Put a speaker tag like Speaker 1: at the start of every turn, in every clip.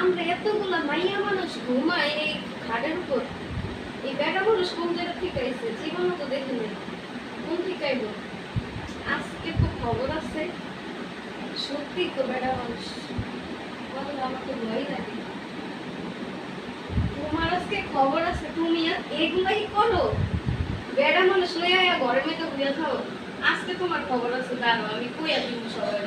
Speaker 1: আমরা মাইয়া মানুষ ঘুমাই এই ঘাটের উপর। এই বেটা মানুষ কোন জায়গা জীবনও তো দেখি নাই। কোন আজকে তো খবর আছে সত্যি তো বেটা মানুষ। তো ভয় লাগে। তোমার আজকে খবর আছে, তুমি এগুলাই করো। বেড়া মানুষ লইয়া ঘরের মধ্যে ঘুরে খাও আজকে তোমার খবর আছে, দাঁড়াও, আমি কইয়া দিব সবাই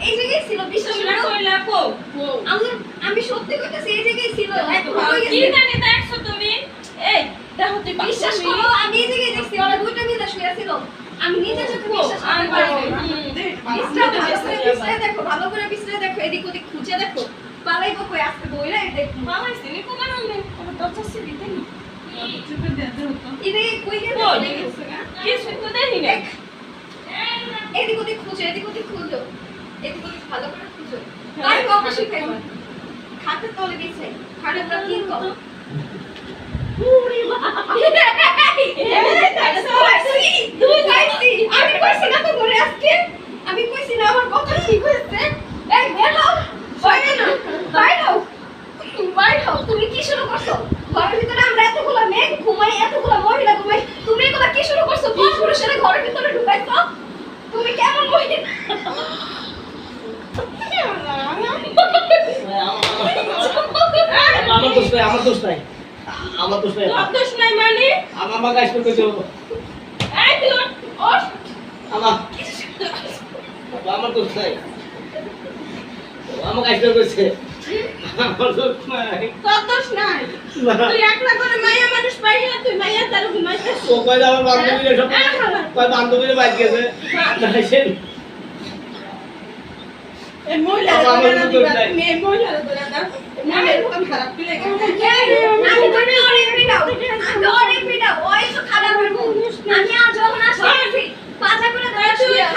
Speaker 1: এই জায়গায় ছিল, বিশ্বাস করো। আমার- আমি সত্যি কইতাছি, এই জায়গায় ছিল। এখন কই গেছে? বিশ্বাস করো, আমি এই জায়গায় দেখছি, ওরা দুইটা মিলে শুয়ে ছিল। আমি নিজের চোখে বিশ্বাস করতে পারি না। দেখো, ভালো করে বিছনায় দেখো, এদিক ওদিক খুঁজে দেখো। পালাইবো কই আজকে বইরা দেখো। এদিকে কই গেল? দেখ, এদিক ওদিক খুঁজো, এদিক ওদিক খুঁজো। এদিক ওদিক ভালো করে খুঁজো। পারবে। খাটের তলে বিছাই, খাটের তলে কি? আমি কইছি না তো ঘরে আজকে। আমি কইছি না আমার কথা ঠিক হয়েছে। এই বের হও। বাইরে না। বাইরে হও। বাইরে হও। তুমি কি শুরু করছ? ঘরের ভিতরে আমরা এতগুলা মেয়ে ঘুমাই, এতগুলা মহিলা ঘুমাই। তুমি এগুলা কি শুরু করছ? ঘরের ভিতরে ঢুকাইছো? তুমি কেমন মহিলা?
Speaker 2: আমার দোষ নাই আমার দোষ নাই। আমার দোষ নাই আমার মা কাজ করতে চলবো আমার আমার দোষ নাই আমার কাজ করতেছে আমার দোষ নাই। আমার সব কয় বান্ধবীরা বাইক গেছে? না সে
Speaker 1: এই, আমি তুমি অনেক পিটাও। আমি অনেক পিটাও। ওই তো খারাপ হইবো। আমি আজ যখন আসছি, পাজা করে ধরে শুয়ে আছি।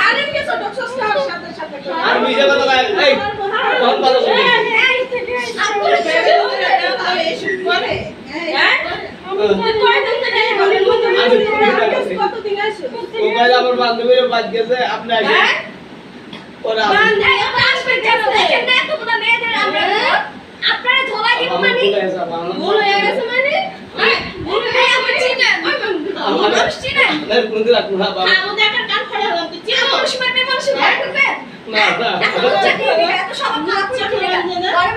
Speaker 2: আর মিশে কথা কয় এই তখন ভালো করে
Speaker 1: আপুরে ছেড়ে দাও।
Speaker 2: ও কয় যে আমার বান্ধবীরা বাইক গেছে আপনি ওরা
Speaker 1: আপনারা দিব মানে
Speaker 2: ভুল
Speaker 1: হয়ে গেছে মানে হ্যাঁ, ভুল হয়ে
Speaker 2: রাখব না বাবা?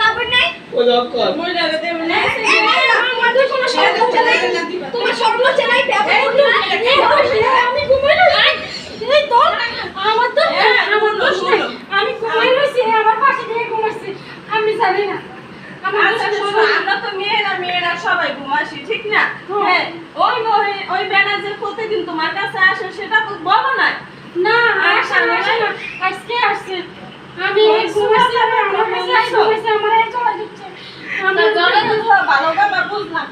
Speaker 1: ঘরে নাই?
Speaker 2: ও
Speaker 1: এই মহিলা, তোমার তো
Speaker 3: ঠিক না? হ্যাঁ। হ্যাঁ, ওই ওই ব্যানার প্রতিদিন তোমার কাছে আসে সেটা তো বলো না।
Speaker 1: না
Speaker 3: আসে না
Speaker 1: আজকে আসছে। আমি চলে যাচ্ছে ভালো কথা বুঝলাম।